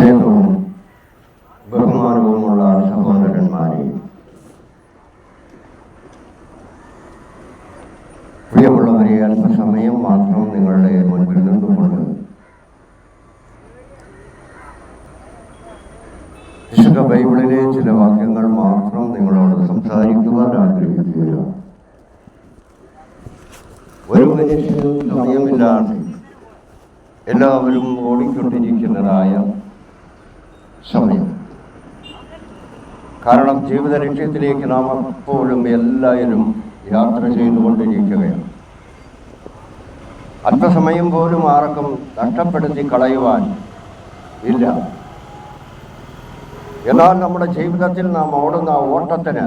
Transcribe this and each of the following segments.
സ്നേഹവും ബഹുമാനവുമുള്ള സഹോദരന്മാരെ പ്രിയമുള്ളവരെ അല്പസമയം മാത്രം നിങ്ങളുടെ മുൻപിൽ നിന്നുകൊണ്ട് വിശുദ്ധ ബൈബിളിലെ ചില വാക്യങ്ങൾ മാത്രം നിങ്ങളോട് സംസാരിക്കുവാൻ ആഗ്രഹിക്കുകയാണ്. ഒരു മനുഷ്യനും സമയമില്ലാതെ എല്ലാവരും ഓടിക്കൊണ്ടിരിക്കുന്നതായ സമയം. കാരണം ജീവിത ലക്ഷ്യത്തിലേക്ക് നാം എപ്പോഴും എല്ലാവരും യാത്ര ചെയ്തുകൊണ്ടിരിക്കുകയാണ്. അല്പസമയം പോലും ആർക്കും നഷ്ടപ്പെടുത്തി കളയുവാൻ ഇല്ല. എന്നാൽ നമ്മുടെ ജീവിതത്തിൽ നാം ഓടുന്ന ഓട്ടത്തിന്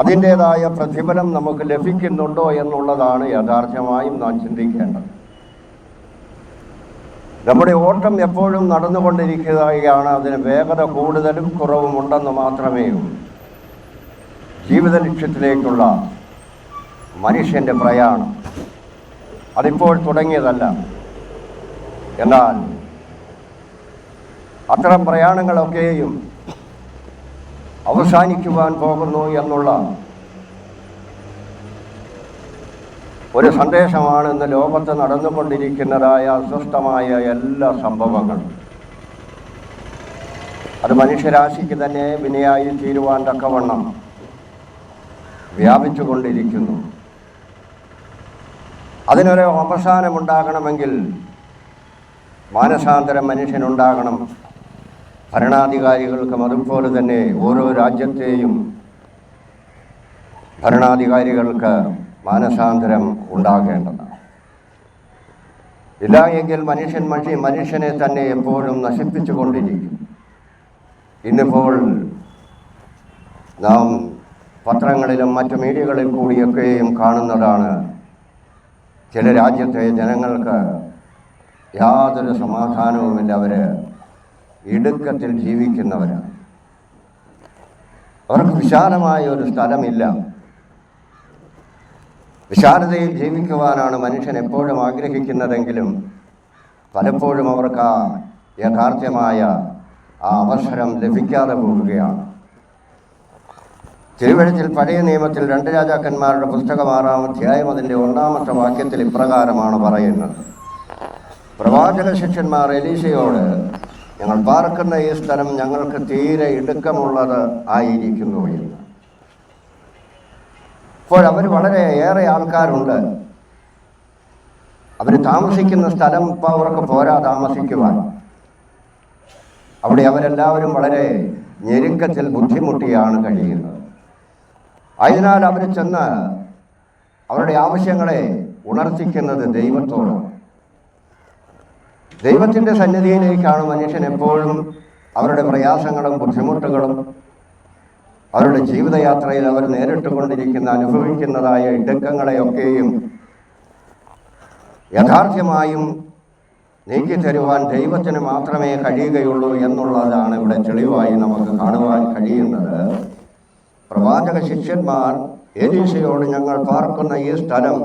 അതിന്റെതായ പ്രതിഫലം നമുക്ക് ലഭിക്കുന്നുണ്ടോ എന്നുള്ളതാണ് യഥാർത്ഥമായും നാം ചിന്തിക്കേണ്ടത്. നമ്മുടെ ഓട്ടം എപ്പോഴും നടന്നുകൊണ്ടിരിക്കുകയാണ്. അതിന് വേഗത കൂടുതലും കുറവും ഉണ്ടെന്ന് മാത്രമേ ജീവിത ലക്ഷ്യത്തിലേക്കുള്ള മനുഷ്യന്റെ പ്രയാണം അതിപ്പോൾ തുടങ്ങിയതല്ല. എന്നാൽ അത്തരം പ്രയാണങ്ങളൊക്കെയും അവസാനിക്കുവാൻ പോകുന്നു എന്നുള്ള ഒരു സന്ദേശമാണ് ഇന്ന് ലോകത്ത് നടന്നുകൊണ്ടിരിക്കുന്നതായ അസ്വസ്ഥമായ എല്ലാ സംഭവങ്ങളും. അത് മനുഷ്യരാശിക്ക് തന്നെ വിനയായി തീരുവാൻ തക്കവണ്ണം വ്യാപിച്ചുകൊണ്ടിരിക്കുന്നു. അതിനൊരു അവസാനമുണ്ടാകണമെങ്കിൽ മാനസാന്തരം മനുഷ്യനുണ്ടാകണം. ഭരണാധികാരികൾക്കും അതുപോലെ തന്നെ ഓരോ രാജ്യത്തെയും ഭരണാധികാരികൾക്ക് മാനസാന്തരം ഉണ്ടാകേണ്ടതാണ്. ഇല്ല എങ്കിൽ മനുഷ്യൻ മനുഷ്യ മനുഷ്യനെ തന്നെ എപ്പോഴും നശിപ്പിച്ചു കൊണ്ടിരിക്കും ഇന്നിപ്പോൾ നാം പത്രങ്ങളിലും മറ്റു മീഡിയകളിൽ കൂടിയൊക്കെയും കാണുന്നതാണ് ചില രാജ്യത്തെ ജനങ്ങൾക്ക് യാതൊരു സമാധാനവുമില്ല അവർ ഇടുക്കത്തിൽ ജീവിക്കുന്നവരാണ്. അവർക്ക് വിശാലമായ ഒരു സ്ഥലമില്ല. വിശാലതയിൽ ജീവിക്കുവാനാണ് മനുഷ്യൻ എപ്പോഴും ആഗ്രഹിക്കുന്നതെങ്കിലും പലപ്പോഴും അവർക്ക് ആ യഥാർത്ഥമായ ആ അവസരം ലഭിക്കാതെ പോകുകയാണ് തിരുവഴുത്തിൽ പഴയ നിയമത്തിൽ രണ്ട് രാജാക്കന്മാരുടെ പുസ്തകം ആറാം അധ്യായം അതിന്റെ ഒന്നാമത്തെ വാക്യത്തിൽ ഇപ്രകാരമാണ് പറയുന്നത്. പ്രവാചക ശിഷ്യന്മാർ എലീശയോട് ഞങ്ങൾ പാർക്കുന്ന ഈ സ്ഥലം ഞങ്ങൾക്ക് തീരെ ഇടുക്കമുള്ളത് ആയിരിക്കുന്നു എന്ന്. ഇപ്പോൾ അവർ വളരെ ഏറെ ആൾക്കാരുണ്ട്. അവർ താമസിക്കുന്ന സ്ഥലം ഇപ്പം അവർക്ക് പോരാ താമസിക്കുവാൻ. അവിടെ അവരെല്ലാവരും വളരെ ഞെരുക്കത്തിൽ ബുദ്ധിമുട്ടിയാണ് കഴിയുന്നത്. അതിനാൽ അവർ ചെന്ന് അവരുടെ ആവശ്യങ്ങളെ ഉണർത്തിക്കുന്നത് ദൈവത്തോട് ദൈവത്തിന്റെ സന്നിധിയിലേക്കാണ് മനുഷ്യൻ എപ്പോഴും അവരുടെ പ്രയാസങ്ങളും ബുദ്ധിമുട്ടുകളും അവരുടെ ജീവിതയാത്രയിൽ അവർ നേരിട്ട് കൊണ്ടിരിക്കുന്ന അനുഭവിക്കുന്നതായ ഇടുക്കങ്ങളെയൊക്കെയും യഥാർത്ഥമായും നീക്കിത്തരുവാൻ ദൈവത്തിന് മാത്രമേ കഴിയുകയുള്ളൂ എന്നുള്ളതാണ് ഇവിടെ തെളിവായി നമുക്ക് കാണുവാൻ കഴിയുന്നത്. പ്രവാചക ശിഷ്യന്മാർ എലീശയോട് ഞങ്ങൾ പാർക്കുന്ന ഈ സ്ഥലം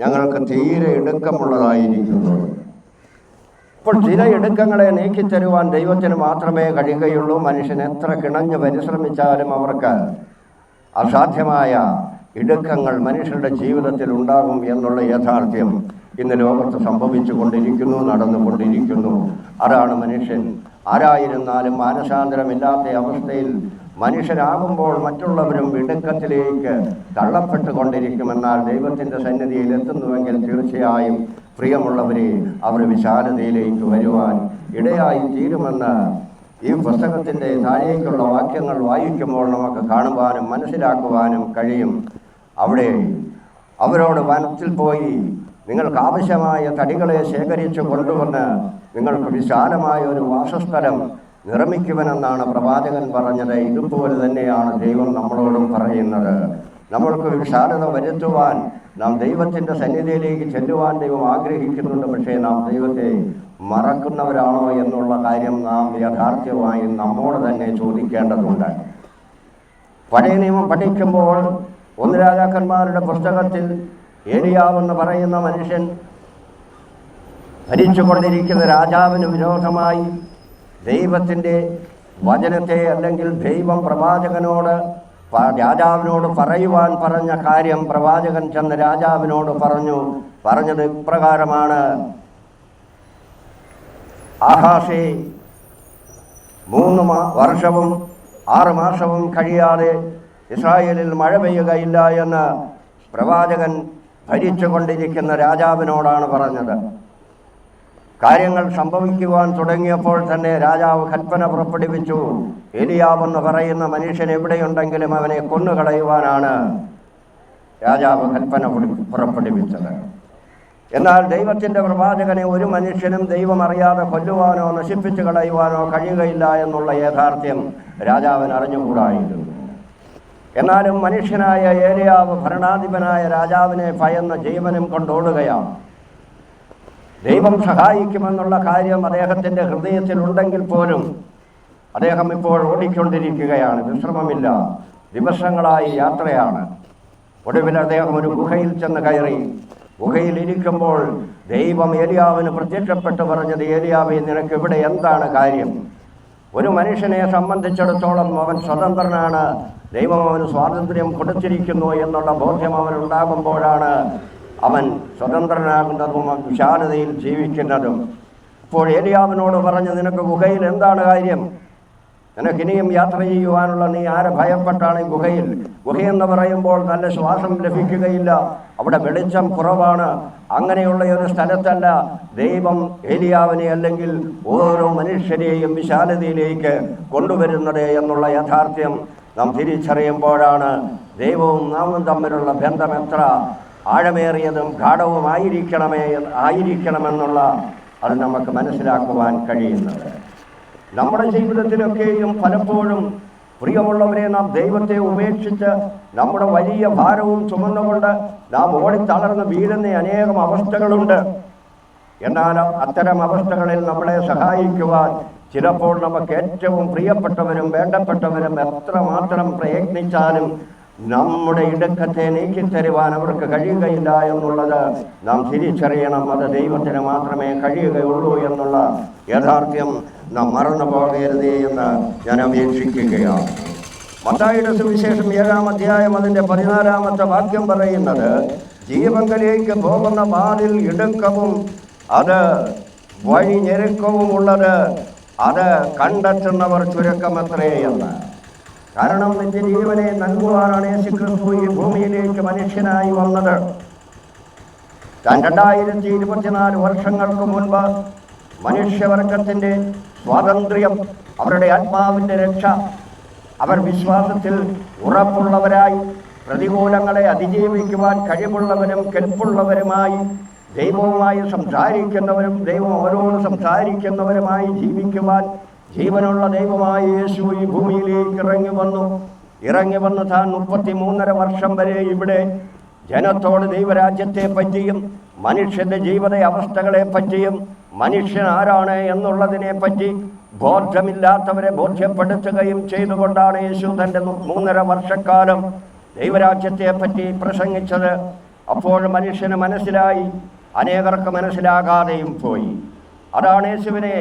ഞങ്ങൾക്ക് തീരെ ഇടുക്കമുള്ളതായിരിക്കുന്നു. ഇപ്പോൾ ചില ഇടുക്കങ്ങളെ നീക്കിത്തരുവാൻ ദൈവത്തിന് മാത്രമേ കഴിയുകയുള്ളൂ. മനുഷ്യൻ എത്ര കിണഞ്ഞ് പരിശ്രമിച്ചാലും അവർക്ക് അസാധ്യമായ ഇടുക്കങ്ങൾ മനുഷ്യരുടെ ജീവിതത്തിൽ ഉണ്ടാകും എന്നുള്ള യാഥാർത്ഥ്യം ഇന്ന് ലോകത്ത് സംഭവിച്ചു കൊണ്ടിരിക്കുന്നു നടന്നുകൊണ്ടിരിക്കുന്നു. അതാണ് മനുഷ്യൻ. ആരായിരുന്നാലും മാനസാന്തരമില്ലാത്ത അവസ്ഥയിൽ മനുഷ്യരാകുമ്പോൾ മറ്റുള്ളവരും ഇടുക്കത്തിലേക്ക് തള്ളപ്പെട്ടുകൊണ്ടിരിക്കുമെന്നാൽ ദൈവത്തിന്റെ സന്നിധിയിൽ എത്തുന്നുവെങ്കിൽ തീർച്ചയായും പ്രിയമുള്ളവരെ അവർ വിശാലതയിലേക്ക് വരുവാൻ ഇടയായി തീരുമെന്ന് ഈ പുസ്തകത്തിന്റെ താഴേക്കുള്ള വാക്യങ്ങൾ വായിക്കുമ്പോൾ നമുക്ക് കാണുവാനും മനസ്സിലാക്കുവാനും കഴിയും. അവിടെ അവരോട് വനത്തിൽ പോയി നിങ്ങൾക്ക് ആവശ്യമായ തടികളെ ശേഖരിച്ചു കൊണ്ടുവന്ന് നിങ്ങൾക്ക് വിശാലമായ ഒരു വാസസ്ഥലം നിർമ്മിക്കുവനെന്നാണ് പ്രവാചകൻ പറഞ്ഞത്. ഇതുപോലെ തന്നെയാണ് ദൈവം നമ്മളോടും പറയുന്നത്. നമ്മൾക്ക് വിശാലത വരുത്തുവാൻ നാം ദൈവത്തിന്റെ സന്നിധിയിലേക്ക് ചെല്ലുവാൻ ദൈവം ആഗ്രഹിക്കുന്നുണ്ട്. പക്ഷേ നാം ദൈവത്തെ മറക്കുന്നവരാണോ എന്നുള്ള കാര്യം നാം യഥാർത്ഥമായി നമ്മോട് തന്നെ ചോദിക്കേണ്ടതുണ്ട്. പഴയ നിയമം പഠിക്കുമ്പോൾ ഒന്ന് രാജാക്കന്മാരുടെ പുസ്തകത്തിൽ ഏരിയാവെന്ന് പറയുന്ന മനുഷ്യൻ ഭരിച്ചുകൊണ്ടിരിക്കുന്ന രാജാവിന് വിരോധമായി ദൈവത്തിന്റെ വചനത്തെ അല്ലെങ്കിൽ ദൈവം പ്രവാചകനോട് രാജാവിനോട് പറയുവാൻ പറഞ്ഞ കാര്യം പ്രവാചകൻ ചെന്ന് രാജാവിനോട് പറഞ്ഞു. പറഞ്ഞത് ഇപ്രകാരമാണ്. ആഹാഷേ മൂന്ന് വർഷവും ആറ് മാസവും കഴിയാതെ ഇസ്രായേലിൽ മഴ പെയ്യുകയില്ല എന്ന് പ്രവാചകൻ ഭരിച്ചുകൊണ്ടിരിക്കുന്ന രാജാവിനോടാണ് പറഞ്ഞത്. കാര്യങ്ങൾ സംഭവിക്കുവാൻ തുടങ്ങിയപ്പോൾ തന്നെ രാജാവ് കൽപ്പന പുറപ്പെടുവിച്ചു. എലിയാവെന്ന് പറയുന്ന മനുഷ്യൻ എവിടെയുണ്ടെങ്കിലും അവനെ കൊന്നുകളയുവാനാണ് രാജാവ് കൽപ്പന പുറ- പുറപ്പെടുവിച്ചത്. എന്നാൽ ദൈവത്തിന്റെ പ്രവാചകനെ ഒരു മനുഷ്യനും ദൈവം അറിയാതെ കൊല്ലുവാനോ നശിപ്പിച്ചു കളയുവാനോ കഴിയുകയില്ല എന്നുള്ള യാഥാർത്ഥ്യം രാജാവിന് അറിഞ്ഞുകൂടായിരുന്നു. എന്നാലും മനുഷ്യനായ ഏലിയാവ് ഭരണാധിപനായ രാജാവിനെ ഭയന്ന ജീവനും കൊണ്ടോടുകയാണ് ദൈവം സഹായിക്കുമെന്നുള്ള കാര്യം അദ്ദേഹത്തിന്റെ ഹൃദയത്തിലുണ്ടെങ്കിൽ പോലും അദ്ദേഹം ഇപ്പോൾ ഓടിക്കൊണ്ടിരിക്കുകയാണ്. വിശ്രമമില്ല. ദിവസങ്ങളായി യാത്രയാണ്. ഒടുവിൽ അദ്ദേഹം ഒരു ഗുഹയിൽ ചെന്ന് കയറി. ഗുഹയിൽ ഇരിക്കുമ്പോൾ ദൈവം ഏലിയാവിന് പ്രത്യക്ഷപ്പെട്ട് പറഞ്ഞത് ഏലിയാവെ നിനക്ക് ഇവിടെ എന്താണ് കാര്യം? ഒരു മനുഷ്യനെ സംബന്ധിച്ചിടത്തോളം അവൻ സ്വതന്ത്രനാണ്. ദൈവം അവന് സ്വാതന്ത്ര്യം കൊടുത്തിരിക്കുന്നു എന്നുള്ള ബോധ്യം അവനുണ്ടാകുമ്പോഴാണ് അവൻ സ്വതന്ത്രനാകുന്നതും വിശാലതയിൽ ജീവിക്കുന്നതും. ഇപ്പോൾ ഏലിയാവിനോട് പറഞ്ഞു നിനക്ക് ഗുഹയിൽ എന്താണ് കാര്യം? നിനക്ക് ഇനിയും യാത്ര ചെയ്യുവാനുള്ള നീ ആരെ ഭയപ്പെട്ടാണ് ഗുഹയിൽ? ഗുഹയെന്ന് പറയുമ്പോൾ നല്ല ശ്വാസം ലഭിക്കുകയില്ല. അവിടെ വെളിച്ചം കുറവാണ്. അങ്ങനെയുള്ള ഒരു സ്ഥലത്തല്ല. ദൈവം ഏലിയാവിനെ അല്ലെങ്കിൽ ഓരോ മനുഷ്യരെയും വിശാലതയിലേക്ക് കൊണ്ടുവരുന്നത് എന്നുള്ള യാഥാർത്ഥ്യം നാം തിരിച്ചറിയുമ്പോഴാണ് ദൈവവും നാമും തമ്മിലുള്ള ബന്ധം എത്ര ആഴമേറിയതും ഗാഠവുമായിരിക്കണമേ ആയിരിക്കണമെന്നുള്ള അത് നമുക്ക് മനസ്സിലാക്കുവാൻ കഴിയുന്നത്. നമ്മുടെ ജീവിതത്തിലൊക്കെയും പലപ്പോഴും പ്രിയമുള്ളവരെ നാം ദൈവത്തെ ഉപേക്ഷിച്ച് നമ്മുടെ വലിയ ഭാരവും ചുമന്നുകൊണ്ട് നാം ഓടിത്തളർന്ന് വീഴുന്ന അനേകം അവസ്ഥകളുണ്ട്. എന്നാൽ അത്തരം അവസ്ഥകളിൽ നമ്മളെ സഹായിക്കുവാൻ ചിലപ്പോൾ നമുക്ക് ഏറ്റവും പ്രിയപ്പെട്ടവരും വേണ്ടപ്പെട്ടവരും എത്ര മാത്രം പ്രയത്നിച്ചാലും നമ്മുടെ ഇടുക്കത്തെ നീക്കിത്തരുവാൻ അവർക്ക് കഴിയുകയില്ല എന്നുള്ളത് നാം തിരിച്ചറിയണം. അത് ദൈവത്തിന് മാത്രമേ കഴിയുകയുള്ളൂ എന്നുള്ള യാഥാർത്ഥ്യം നാം മറന്നു പോകരുത് എന്ന് ഞാൻ അപേക്ഷിക്കുകയാണ്. മത്തായിയുടെ സുവിശേഷം ഏഴാം അധ്യായം അതിന്റെ പതിനാലാമത്തെ വാക്യം പറയുന്നത് ജീവങ്കലേക്ക് പോകുന്ന വാതിൽ ഇടുക്കവും അത് വഴി ഞെരുക്കവും ഉള്ളത് അത് കണ്ടെത്തുന്നവർ ചുരുക്കമത്രേ എന്ന്. കാരണം നിന്റെ ജീവനെ നൽകുവാനാണ് യേശുക്രിസ്തു ഈ ഭൂമിയിലേക്ക് മനുഷ്യനായി വന്നത്. താൻ രണ്ടായിരത്തി ഇരുപത്തിനാല് വർഷങ്ങൾക്ക് മുൻപ് മനുഷ്യവർഗത്തിന്റെ സ്വാതന്ത്ര്യം അവരുടെ ആത്മാവിന്റെ രക്ഷ അവർ വിശ്വാസത്തിൽ ഉറപ്പുള്ളവരായി പ്രതികൂലങ്ങളെ അതിജീവിക്കുവാൻ കഴിവുള്ളവരും കെൽപ്പുള്ളവരുമായി ദൈവവുമായി സംസാരിക്കുന്നവരും ദൈവം അവരോട് സംസാരിക്കുന്നവരുമായി ജീവിക്കുവാൻ ജീവനുള്ള ദൈവമായ യേശു ഈ ഭൂമിയിലേക്ക് ഇറങ്ങി വന്നു. ഇറങ്ങി വന്ന് താൻ മുപ്പത്തി മൂന്നര വർഷം വരെ ഇവിടെ ജനത്തോട് ദൈവരാജ്യത്തെ പറ്റിയും മനുഷ്യന്റെ ജീവിത അവസ്ഥകളെ പറ്റിയും മനുഷ്യൻ ആരാണ് എന്നുള്ളതിനെ പറ്റി ബോധമില്ലാത്തവരെ ബോധ്യപ്പെടുത്തുകയും ചെയ്തുകൊണ്ടാണ് യേശു തന്റെ മൂന്നര വർഷക്കാലം ദൈവരാജ്യത്തെ പറ്റി പ്രസംഗിച്ചത്. അപ്പോൾ മനുഷ്യന് മനസ്സിലായി അനേകർക്ക് മനസ്സിലാകാതെയും പോയി. അതാണ് യേശുവിനെ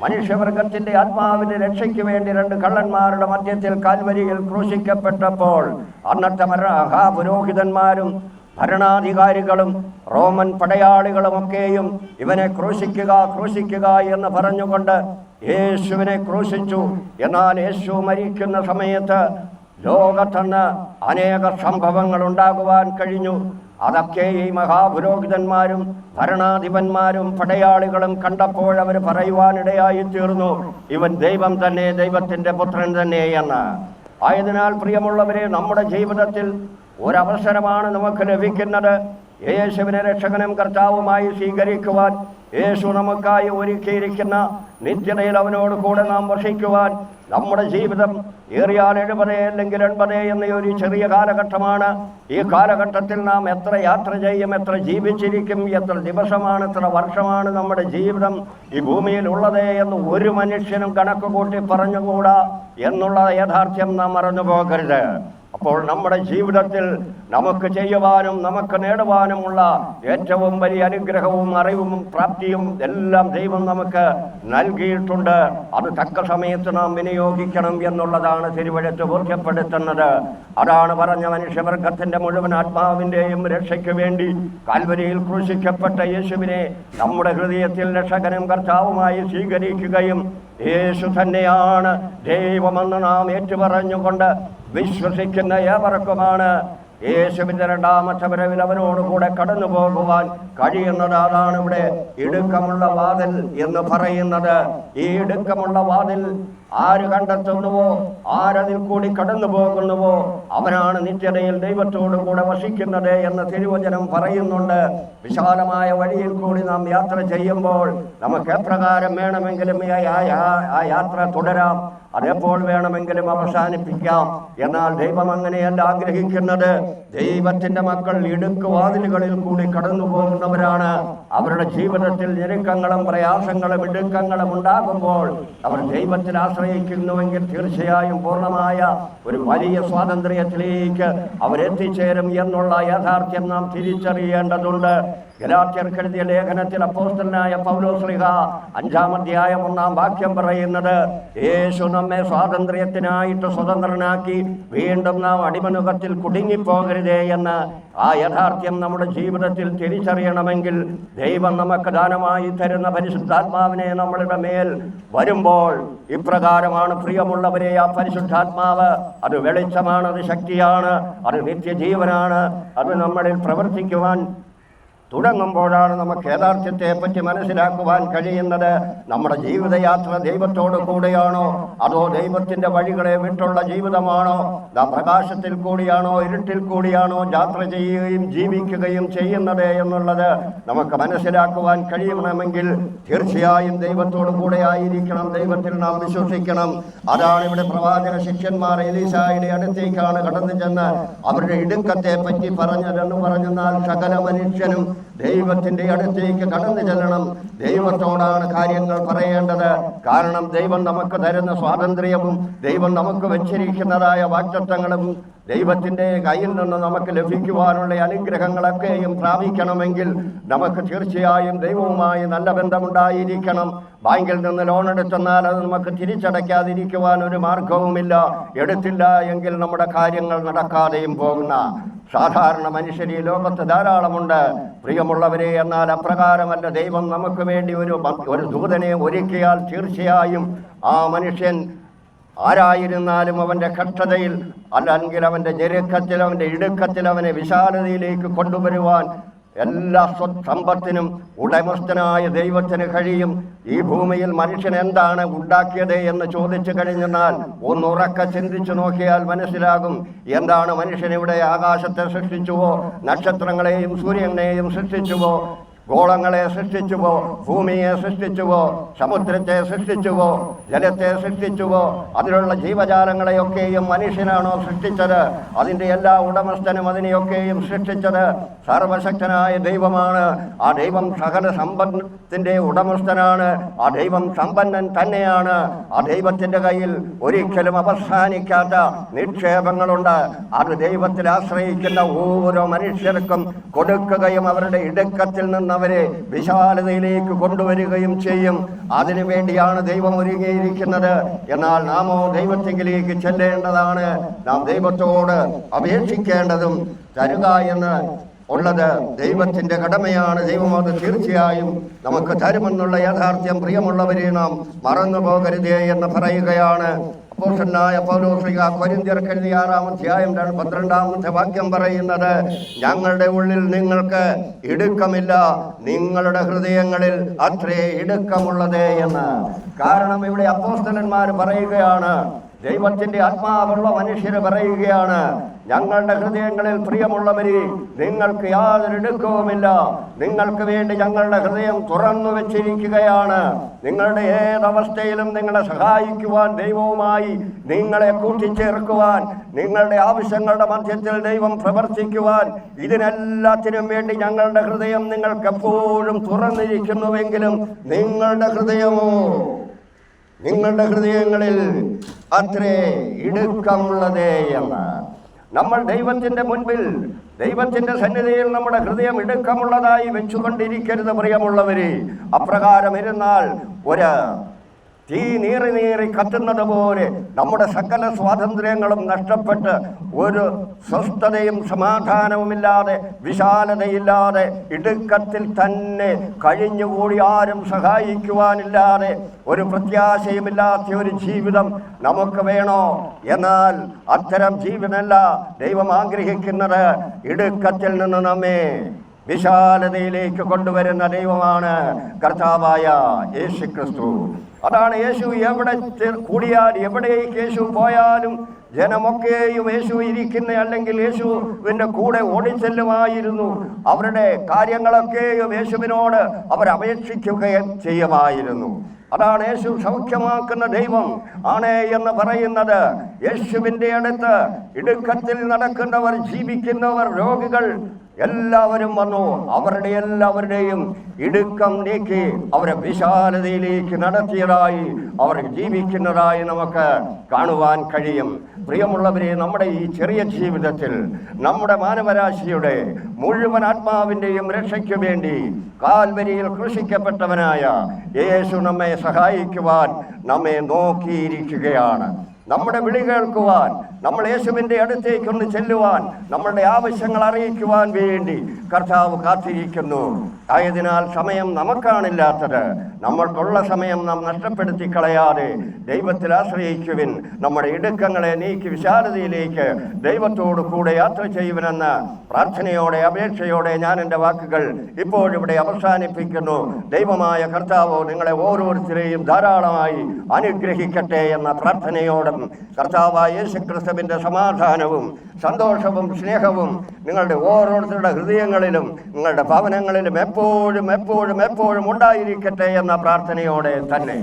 മനുഷ്യവർഗത്തിന്റെ ആത്മാവിന്റെ രക്ഷയ്ക്ക് വേണ്ടി രണ്ട് കള്ളന്മാരുടെ മധ്യത്തിൽ കാൽവരിയിൽ ക്രൂശിക്കപ്പെട്ടപ്പോൾ അന്നത്തെ മഹാപുരോഹിതന്മാരും ഭരണാധികാരികളും റോമൻ പടയാളികളുമൊക്കെയും ഇവനെ ക്രൂശിക്കുക ക്രൂശിക്കുക എന്ന് പറഞ്ഞുകൊണ്ട് യേശുവിനെ ക്രൂശിച്ചു. എന്നാൽ യേശു മരിക്കുന്ന സമയത്ത് ലോകത്തന്ന് അനേക സംഭവങ്ങൾ ഉണ്ടാകുവാൻ കഴിഞ്ഞു. അതൊക്കെ ഈ മഹാപുരോഹിതന്മാരും ഭരണാധിപന്മാരും പടയാളികളും കണ്ടപ്പോൾ അവർ പറയുവാനിടയായി തീർന്നു ഇവൻ ദൈവം തന്നെ ദൈവത്തിന്റെ പുത്രൻ തന്നെ എന്ന്. ആയതിനാൽ പ്രിയമുള്ളവരെ നമ്മുടെ ജീവിതത്തിൽ ഒരവസരമാണ് നമുക്ക് ലഭിക്കുന്നത്. യേശുവിനെ രക്ഷകനും കർത്താവുമായി സ്വീകരിക്കുവാൻ യേശു നമുക്കായി ഒരുക്കിയിരിക്കുന്ന നിത്യതയിൽ അവനോട് കൂടെ നാം വർഷിക്കുവാൻ നമ്മുടെ ജീവിതം ഏറിയാൽ എഴുപത് അല്ലെങ്കിൽ എൺപത് എന്ന ഒരു ചെറിയ കാലഘട്ടമാണ്. ഈ കാലഘട്ടത്തിൽ നാം എത്ര യാത്ര ചെയ്യും എത്ര ജീവിച്ചിരിക്കും എത്ര ദിവസമാണ് എത്ര വർഷമാണ് നമ്മുടെ ജീവിതം ഈ ഭൂമിയിൽ ഉള്ളത് എന്ന് ഒരു മനുഷ്യനും കണക്ക് കൂട്ടി പറഞ്ഞുകൂടാ എന്നുള്ള യാഥാർത്ഥ്യം നാം മറന്നു പോകരുത് അപ്പോൾ നമ്മുടെ ജീവിതത്തിൽ നമുക്ക് ചെയ്യുവാനും നമുക്ക് നേടുവാനുമുള്ള ഏറ്റവും വലിയ അനുഗ്രഹവും അറിവും പ്രാപ്തിയും എല്ലാം ദൈവം നമുക്ക് നൽകിയിട്ടുണ്ട്. അത് തക്ക സമയത്ത് നാം വിനിയോഗിക്കണം എന്നുള്ളതാണ് തിരുവഴുത്ത് ബോധ്യപ്പെടുത്തുന്നത്. അതാണ് പറഞ്ഞ മനുഷ്യവർഗത്തിന്റെ മുഴുവൻ ആത്മാവിന്റെയും രക്ഷയ്ക്ക് വേണ്ടി കാൽവരിയിൽ ക്രൂശിക്കപ്പെട്ട യേശുവിനെ നമ്മുടെ ഹൃദയത്തിൽ രക്ഷകനും കർത്താവുമായി സ്വീകരിക്കുകയും യേശു തന്നെയാണ് ദൈവമെന്ന് നാം ഏറ്റുപറഞ്ഞുകൊണ്ട് വിശ്വസിക്കുന്ന ഏവർക്കുമാണ് യേശുവിന്റെ രണ്ടാമത്തെ വരവിൽ അവനോട് കൂടെ കടന്നു പോകുവാൻ കഴിയുന്നത് അതാണ് ഇവിടെ ഇടുക്കമുള്ള വാതിൽ എന്ന് പറയുന്നത്. ഈ ഇടുക്കമുള്ള വാതിൽ ആര് കണ്ടെത്തുന്നുവോ ആരതിൽ കൂടി കടന്നു പോകുന്നുവോ അവനാണ് നിത്യതയിൽ ദൈവത്തോടു കൂടെ വസിക്കുന്നത് എന്ന് തിരുവചനം പറയുന്നുണ്ട്. വിശാലമായ വഴിയിൽ കൂടി നാം യാത്ര ചെയ്യുമ്പോൾ നമുക്ക് എപ്രകാരം വേണമെങ്കിലും ആ യാത്ര തുടരാം. അതെപ്പോൾ വേണമെങ്കിലും അവസാനിപ്പിക്കാം. എന്നാൽ ദൈവം അങ്ങനെയല്ല ആഗ്രഹിക്കുന്നത്. ദൈവത്തിന്റെ മക്കൾ ഇടുക്കുവാതിലുകളിൽ കൂടി കടന്നു പോകുന്നവരാണ് അവരുടെ ജീവിതത്തിൽ ഞെരുക്കങ്ങളും പ്രയാസങ്ങളും ഇടുക്കങ്ങളും ഉണ്ടാകുമ്പോൾ അവർ ദൈവത്തിൽ ആശ്രയിക്കുന്നുവെങ്കിൽ തീർച്ചയായും പൂർണമായ ഒരു വലിയ സ്വാതന്ത്ര്യത്തിലേക്ക് അവരെത്തിച്ചേരും എന്നുള്ള യാഥാർത്ഥ്യം നാം തിരിച്ചറിയേണ്ടതുണ്ട്. ഗലാത്യർക്ക് എഴുതിയ ലേഖനത്തിൽ അപ്പോസ്റ്റലനായ പൗലോസ്ലിഹ അഞ്ചാം അധ്യായം ഒന്നാം വാക്യം പറയുന്നത് യേശു നമ്മെ സ്വാതന്ത്ര്യത്തിനായിട്ട് സ്വതന്ത്രനാക്കി വീണ്ടും നാം അടിമനുഖത്തിൽ കുടുങ്ങിപ്പോകരുതേ എന്ന് ആ യഥാർത്ഥ്യം നമ്മുടെ ജീവിതത്തിൽ തിരിച്ചറിയണമെങ്കിൽ ദൈവം നമുക്ക് ദാനമായി തരുന്ന പരിശുദ്ധാത്മാവിനെ നമ്മളുടെ മേൽ വരുമ്പോൾ ഇപ്രകാരമാണ് പ്രിയമുള്ളവരെ ആ പരിശുദ്ധാത്മാവ്. അത് വെളിച്ചമാണ് അത് ശക്തിയാണ് അത് നിത്യജീവനാണ് അത് നമ്മളിൽ പ്രവർത്തിക്കുവാൻ തുടങ്ങുമ്പോഴാണ് നമുക്ക് യഥാർത്ഥ്യത്തെ പറ്റി മനസ്സിലാക്കുവാൻ കഴിയുന്നത്. നമ്മുടെ ജീവിതയാത്ര ദൈവത്തോട് കൂടെയാണോ? അതോ ദൈവത്തിന്റെ വഴികളെ വിട്ടുള്ള ജീവിതമാണോ? നാം പ്രകാശത്തിൽ കൂടിയാണോ? ഇരുട്ടിൽ കൂടിയാണോ യാത്ര ചെയ്യുകയും ജീവിക്കുകയും ചെയ്യുന്നത് എന്നുള്ളത് നമുക്ക് മനസ്സിലാക്കുവാൻ കഴിയണമെങ്കിൽ തീർച്ചയായും ദൈവത്തോട് കൂടെ ആയിരിക്കണം. ദൈവത്തിൽ നാം വിശ്വസിക്കണം. അതാണ് ഇവിടെ പ്രവാചക ശിഷ്യന്മാർ എലീസായുടെ അടുത്തേക്കാണ് കടന്നു ചെന്ന് അവരുടെ ഇടുക്കത്തെ പറ്റി പറഞ്ഞതെന്ന് പറഞ്ഞെന്നാൽ സകല മനുഷ്യനും ദൈവത്തിന്റെ അടുത്തേക്ക് കടന്നു ചെല്ലണം. ദൈവത്തോടാണ് കാര്യങ്ങൾ പറയേണ്ടത്. കാരണം ദൈവം നമുക്ക് തരുന്ന സ്വാതന്ത്ര്യവും ദൈവം നമുക്ക് വെച്ചിരിക്കുന്നതായ വാക്തത്വങ്ങളും ദൈവത്തിന്റെ കയ്യിൽ നിന്ന് നമുക്ക് ലഭിക്കുവാനുള്ള അനുഗ്രഹങ്ങളൊക്കെയും പ്രാപിക്കണമെങ്കിൽ നമുക്ക് തീർച്ചയായും ദൈവവുമായി നല്ല ബന്ധമുണ്ടായിരിക്കണം. ബാങ്കിൽ നിന്ന് ലോൺ എടുത്തെന്നാൽ അത് നമുക്ക് തിരിച്ചടയ്ക്കാതിരിക്കുവാൻ ഒരു മാർഗവുമില്ല. എടുത്തില്ല എങ്കിൽ നമ്മുടെ കാര്യങ്ങൾ നടക്കാതെയും പോകുന്ന സാധാരണ മനുഷ്യർ ഈ ലോകത്ത് ധാരാളമുണ്ട്. പ്രിയമുള്ളവരെ എന്നാൽ അപ്രകാരമല്ല ദൈവം നമുക്ക് വേണ്ടി ഒരു ഒരു ദൂതനെ ഒരുക്കിയാൽ തീർച്ചയായും ആ മനുഷ്യൻ ആരായിരുന്നാലും അവന്റെ കഷ്ടതയിൽ അല്ലെങ്കിൽ അവന്റെ ഞെരുക്കത്തിൽ അവന്റെ ഇടുക്കത്തിൽ അവനെ വിശാലതയിലേക്ക് കൊണ്ടുവരുവാൻ എല്ലാ സമ്പത്തിനും ഉടമസ്ഥനായ ദൈവത്തിന് കഴിയും. ഈ ഭൂമിയിൽ മനുഷ്യൻ എന്താണ് ഉണ്ടാക്കിയത് എന്ന് ചോദിച്ചു കഴിഞ്ഞെന്നാൽ ഒന്നുറക്ക ചിന്തിച്ചു നോക്കിയാൽ മനസ്സിലാകും. എന്താണ് മനുഷ്യൻ ഇവിടെ ആകാശത്തെ സൃഷ്ടിച്ചുവോ നക്ഷത്രങ്ങളെയും സൂര്യനെയും സൃഷ്ടിച്ചുവോ? ഗോളങ്ങളെ സൃഷ്ടിച്ചുവോ ഭൂമിയെ സൃഷ്ടിച്ചുവോ സമുദ്രത്തെ സൃഷ്ടിച്ചുവോ ജലത്തെ സൃഷ്ടിച്ചുവോ അതിലുള്ള ജീവജാലങ്ങളെയൊക്കെയും മനുഷ്യനാണോ സൃഷ്ടിച്ചത്? അതിന്റെ എല്ലാ ഉടമസ്ഥനും അതിനെയൊക്കെയും സൃഷ്ടിച്ചത് സർവശക്തനായ ദൈവമാണ്. ആ ദൈവം സകല സമ്പന്നത്തിന്റെ ഉടമസ്ഥനാണ്. ആ ദൈവം സമ്പന്നൻ തന്നെയാണ്. ആ ദൈവത്തിന്റെ കയ്യിൽ ഒരിക്കലും അവസാനിക്കാത്ത നിക്ഷേപങ്ങളുണ്ട്. അത് ദൈവത്തിൽ ആശ്രയിക്കുന്ന ഓരോ മനുഷ്യർക്കും കൊടുക്കുകയും അവരുടെ ഇടുക്കത്തിൽ നിന്ന് അവരെ വിശാലതയിലേക്ക് കൊണ്ടുവരികയും ചെയ്യും. അതിനുവേണ്ടിയാണ് ദൈവം ഒരുങ്ങിയിരിക്കുന്നത്. എന്നാൽ നാമോ ദൈവത്തെങ്കിലേക്ക് ചെല്ലേണ്ടതാണ്. നാം ദൈവത്തോട് അപേക്ഷിക്കേണ്ടതും തരുക എന്ന് ഉള്ളത് ദൈവത്തിന്റെ കടമയാണ്. ദൈവം അത് തീർച്ചയായും നമുക്ക് തരുമെന്നുള്ള യാഥാർത്ഥ്യം പ്രിയമുള്ളവരെ നാം മറന്നു പോകരുതേ എന്ന് പറയുകയാണ്. അപ്പോഷനായ പൗലോസ്ലിക കൊരിന്ത്യർക്ക് എഴുതിയ ആറാം അധ്യായം രണ്ട് പന്ത്രണ്ടാമത്തെ വാക്യം പറയുന്നത് ഞങ്ങളുടെ ഉള്ളിൽ നിങ്ങൾക്ക് ഇടുക്കമില്ല നിങ്ങളുടെ ഹൃദയങ്ങളിൽ അത്രേ ഇടുക്കമുള്ളതേ എന്ന്. കാരണം ഇവിടെ അപ്പോസ്തലന്മാർ പറയുകയാണ് ദൈവത്തിന്റെ ആത്മാവുള്ള മനുഷ്യര് പറയുകയാണ് ഞങ്ങളുടെ ഹൃദയങ്ങളിൽ പ്രിയമുള്ളവരെ നിങ്ങൾക്ക് യാതൊരു ഇടുക്കവുമില്ല നിങ്ങൾക്ക് വേണ്ടി ഞങ്ങളുടെ ഹൃദയം തുറന്നു വെച്ചിരിക്കുകയാണ്. നിങ്ങളുടെ ഏതവസ്ഥയിലും നിങ്ങളെ സഹായിക്കുവാൻ ദൈവവുമായി നിങ്ങളെ കൂട്ടിച്ചേർക്കുവാൻ നിങ്ങളുടെ ആവശ്യങ്ങളുടെ മധ്യത്തിൽ ദൈവം പ്രവർത്തിക്കുവാൻ ഇതിനെല്ലാത്തിനും വേണ്ടി ഞങ്ങളുടെ ഹൃദയം നിങ്ങൾക്ക് എപ്പോഴും തുറന്നിരിക്കുന്നുവെങ്കിലും നിങ്ങളുടെ ഹൃദയമോ നിങ്ങളുടെ ഹൃദയങ്ങളിൽ അത്രേ ഇടുക്കമുള്ളതേ എന്ന്. നമ്മൾ ദൈവത്തിന്റെ മുൻപിൽ ദൈവത്തിന്റെ സന്നിധിയിൽ നമ്മുടെ ഹൃദയം ഇടുക്കമുള്ളതായി വെച്ചുകൊണ്ടിരിക്കരുത് പ്രിയമുള്ളവർ അപ്രകാരം ഇരുന്നാൽ ഒരു തീ നീറി നീറി കത്തുന്നത് പോലെ നമ്മുടെ സകല സ്വാതന്ത്ര്യങ്ങളും നഷ്ടപ്പെട്ട് ഒരു സ്വസ്ഥതയും സമാധാനവുമില്ലാതെ വിശാലതയില്ലാതെ ഇടുക്കത്തിൽ തന്നെ കഴിഞ്ഞുകൂടി ആരും സഹായിക്കുവാനില്ലാതെ ഒരു പ്രത്യാശയുമില്ലാത്ത ഒരു ജീവിതം നമുക്ക് വേണോ? എന്നാൽ അത്തരം ജീവിതമല്ല ദൈവം ആഗ്രഹിക്കുന്നത്. ഇടുക്കത്തിൽ നിന്ന് നമ്മെ വിശാലതയിലേക്ക് കൊണ്ടുവരുന്ന ദൈവമാണ് കർത്താവായ യേശു ക്രിസ്തു അതാണ് യേശു എവിടെ കൂടിയാൽ എവിടേക്ക് യേശു പോയാലും ജനമൊക്കെയും യേശു ഇരിക്കുന്ന അല്ലെങ്കിൽ യേശുവിന്റെ കൂടെ ഓടിച്ചെല്ലുമായിരുന്നു. അവരുടെ കാര്യങ്ങളൊക്കെയും യേശുവിനോട് അവർ അപേക്ഷിക്കുകയും ചെയ്യുമായിരുന്നു. അതാണ് യേശു സൗഖ്യമാക്കുന്ന ദൈവം ആണ് എന്ന് പറയുന്നത്. യേശുവിന്റെ അടുത്ത് ഇടുക്കത്തിൽ നടക്കുന്നവർ ജീവിക്കുന്നവർ രോഗികൾ എല്ലാവരും വന്നു. അവരുടെ എല്ലാവരുടെയും ഇടുക്കം നീക്കി അവരെ വിശാലതയിലേക്ക് നടത്തിയതായി അവർ ജീവിക്കുന്നതായി നമുക്ക് കാണുവാൻ കഴിയും. പ്രിയമുള്ളവരെ നമ്മുടെ ഈ ചെറിയ ജീവിതത്തിൽ നമ്മുടെ മാനവരാശിയുടെ മുഴുവൻ ആത്മാവിന്റെയും രക്ഷയ്ക്ക് വേണ്ടി കാൽവരിയിൽ കൃഷിക്കപ്പെട്ടവനായ യേശു നമ്മെ സഹായിക്കുവാൻ നമ്മെ നോക്കിയിരിക്കുകയാണ്. നമ്മുടെ വിളി കേൾക്കുവാൻ നമ്മൾ യേശുവിന്റെ അടുത്തേക്കൊന്ന് ചെല്ലുവാൻ നമ്മളുടെ ആവശ്യങ്ങൾ അറിയിക്കുവാൻ വേണ്ടി കർത്താവ് കാത്തിരിക്കുന്നു. ആയതിനാൽ സമയം നമുക്കാണില്ലാത്തത്. നമ്മൾക്കുള്ള സമയം നാം നഷ്ടപ്പെടുത്തി കളയാതെ ദൈവത്തിൽ ആശ്രയിക്കുവിൻ. നമ്മുടെ ഇടുക്കങ്ങളെ നീക്കി വിശാലതയിലേക്ക് ദൈവത്തോട് കൂടെ യാത്ര ചെയ്യുവനെന്ന പ്രാർത്ഥനയോടെ അപേക്ഷയോടെ ഞാൻ എന്റെ വാക്കുകൾ ഇപ്പോഴിവിടെ അവസാനിപ്പിക്കുന്നു. ദൈവമായ കർത്താവോ നിങ്ങളെ ഓരോരുത്തരെയും ധാരാളമായി അനുഗ്രഹിക്കട്ടെ എന്ന പ്രാർത്ഥനയോടും കർത്താവായ ശ്രീക്രിസ്തുവിന്റെ സമാധാനവും സന്തോഷവും സ്നേഹവും നിങ്ങളുടെ ഓരോരുത്തരുടെ ഹൃദയങ്ങളിലും നിങ്ങളുടെ ഭവനങ്ങളിലും എപ്പോഴും എപ്പോഴും എപ്പോഴും ഉണ്ടായിരിക്കട്ടെ എന്ന പ്രാർത്ഥനയോടെ തന്നെ.